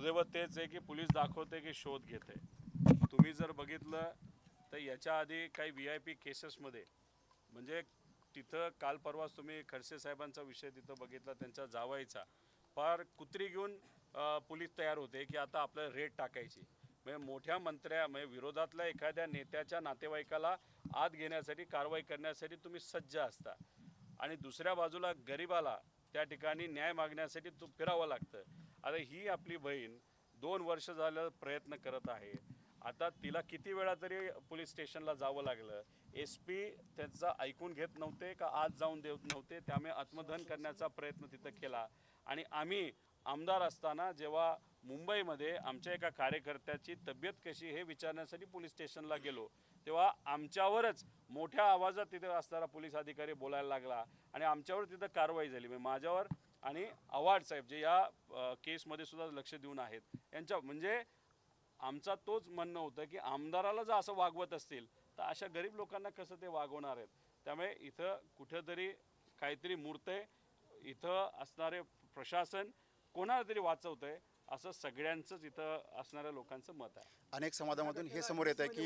दुर्दैवत तेच आहे की पोलीस दाखवते की शोध घेते तुम्ही जर बघितलं तर याच्या आधी काही व्ही आय पी केसेसमध्ये म्हणजे तिथं काल परवाच तुम्ही खडसे साहेबांचा विषय तिथं बघितला त्यांचा जावायचा. फार कुत्री घेऊन पोलीस तयार होते की आता आपल्याला रेट टाकायची. म्हणजे मोठ्या मंत्र्या म्हणजे विरोधातल्या एखाद्या नेत्याच्या नातेवाईकाला आत घेण्यासाठी कारवाई करण्यासाठी तुम्ही सज्ज असता. आणि दुसऱ्या बाजूला गरिबाला त्या ठिकाणी न्याय मागण्यासाठी तो फिरावं लागतं. आता ही आपली बहीण दोन वर्ष झालं प्रयत्न करत आहे. आता तिला किती वेळा तरी पोलीस स्टेशनला जावं लागलं एस पी त्यांचा ऐकून घेत नव्हते का आज जाऊन देत नव्हते त्यामुळे आत्मदहन करण्याचा प्रयत्न तिथं केला. आणि आम्ही आमदार असताना जेव्हा मुंबईमध्ये आमच्या एका कार्यकर्त्याची तब्येत कशी हे विचारण्यासाठी पोलीस स्टेशनला गेलो तेव्हा आमच्यावरच मोठ्या आवाजात तिथे असणारा पोलीस अधिकारी बोलायला लागला आणि आमच्यावर तिथं कारवाई झाली. म्हणजे माझ्यावर आणि आव्हाड साहेब जे या केसमध्ये सुद्धा लक्ष देऊन आहेत यांच्या म्हणजे आमचा तोच म्हणणं होतं की आमदाराला जर असं वागवत असतील तर अशा गरीब लोकांना कसं ते वागवणार आहेत? त्यामुळे इथं कुठेतरी काहीतरी मूर्त आहे. इथं असणारे प्रशासन कोणाला तरी वाचवतंय असं सगळ्यांचंच इथं असणाऱ्या लोकांचं मत आहे. अनेक समाजामधून हे समोर येत आहे की